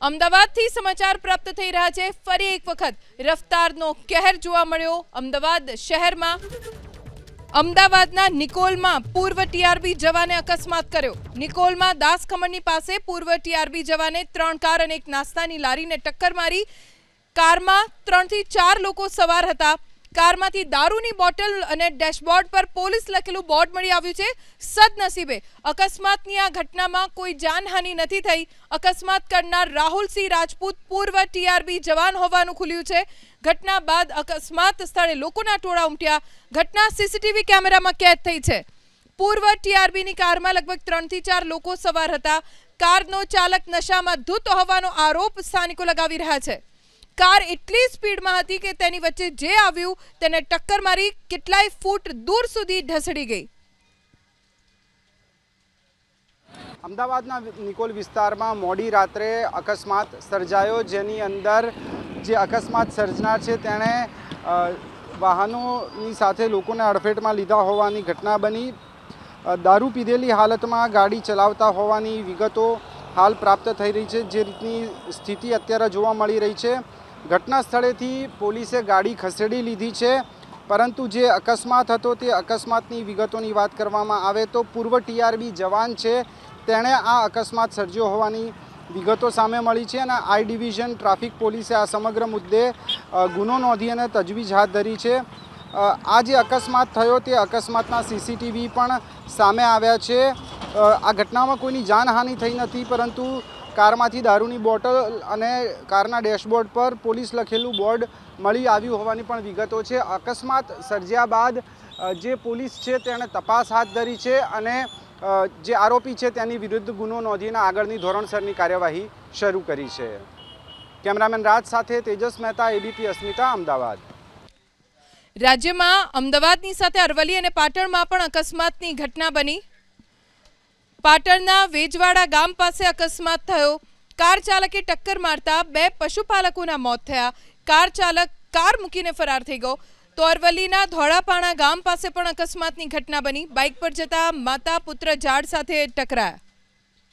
અમદાવાદથી સમાચાર પ્રાપ્ત થઈ રહ્યા છે. ફરી એક વખત રફતારનો કહેર જોવા મળ્યો. અમદાવાદ શહેરમાં અમદાવાદના નિકોલમાં પૂર્વ ટીઆરબી જવાને અકસ્માત કર્યો. નિકોલમાં દાસ ખમણની પાસે પૂર્વ ટીઆરબી જવાને ત્રણ કાર અને એક નાસ્તાની લારીને ટક્કર મારી. કારમાં ત્રણથી ચાર લોકો સવાર હતા. કારમાંથી દારૂની બોટલ અને ડેશબોર્ડ પર પોલીસ લખેલું બોર્ડ મળી આવ્યું છે સદનસીબે. અકસ્માતની આ ઘટનામાં કોઈ જાનહાનિ નથી થઈ. અકસ્માત કરનાર રાહુલસિંહ રાજપૂત પૂર્વ ટીઆરબી જવાન હોવાનું ખુલ્યું છે. ઘટના બાદ અકસ્માત સ્થળે લોકોના ટોળા ઉમટ્યા. ઘટના સીસીટીવી કેમેરામાં કેદ થઈ છે. પૂર્વ ટીઆરબીની કારમાં લગભગ ત્રણથી ચાર લોકો સવાર હતા. કારનો ચાલક નશામાં ધૂત હોવાનો આરોપ સ્થાનિકો લગાવી રહ્યા છે. કાર એટલી સ્પીડમાં હતી કે તેની વચ્ચે જે આવ્યું, તેને ટક્કર મારી કેટલાય ફૂટ દૂર સુધી ઢસડી ગઈ. અમદાવાદના નિકોલ વિસ્તારમાં મોડી રાત્રે અકસ્માત સર્જાયો, જેની અંદર જે અકસ્માત સર્જનાર છે, તેણે વાહનોની સાથે લોકોને અડફેટમાં લીધા હોવાની ઘટના બની. દારૂ પીધેલી હાલતમાં ગાડી ચલાવતા હોવાની વિગતો હાલ પ્રાપ્ત થઈ રહી છે, જે રીતની સ્થિતિ અત્યારે જોવા મળી રહી છે. ઘટના સ્થળેથી પોલીસે ગાડી ખસેડી લીધી છે. પરંતુ જે અકસ્માત હતો તે અકસ્માતની વિગતોની વાત કરવામાં આવે તો પૂર્વ ટીઆરબી જવાન છે. તેણે આ અકસ્માત સર્જ્યો હોવાની વિગતો સામે મળી છે અને આઈ ડિવિઝન ટ્રાફિક પોલીસે આ સમગ્ર મુદ્દે ગુનો નોંધી અને તજવીજ હાથ ધરી છે. આ જે અકસ્માત થયો તે અકસ્માતના સીસીટીવી પણ સામે આવ્યા છે. આ ઘટનામાં કોઈની જાનહાનિ થઈ નથી, પરંતુ કારમાંથી દારૂની બોટલ અને કારના ડેશબોર્ડ પર પોલીસ લખેલું બોર્ડ મળી આવ્યું હોવાની પણ વિગતો છે. અકસ્માત સર્જ્યા બાદ જે પોલીસ છે તેણે તપાસ હાથ ધરી છે અને જે આરોપી છે તેની વિરુદ્ધ ગુનો નોંધીને આગળની ધોરણસરની કાર્યવાહી શરૂ કરી છે. કેમેરામેન રાજ સાથે તેજસ મહેતા એબીપી અસ્મિતા, અમદાવાદ. રાજ્યમાં અમદાવાદની સાથે અરવલ્લી અને પાટણમાં પણ અકસ્માતની ઘટના બની. પાટણના વેજવાડા ગામ પાસે અકસ્માત થયો. કાર ચાલકે ટક્કર મારતા બે પશુપાલકોના મોત થયા. કાર ચાલક કાર મૂકીને ફરાર થઈ ગયો. તો અરવલ્લીના ધોળાપાણા ગામ પાસે પણ અકસ્માતની ઘટના બની. બાઇક પર જતા માતા પુત્ર ઝાડ સાથે ટકરાયા.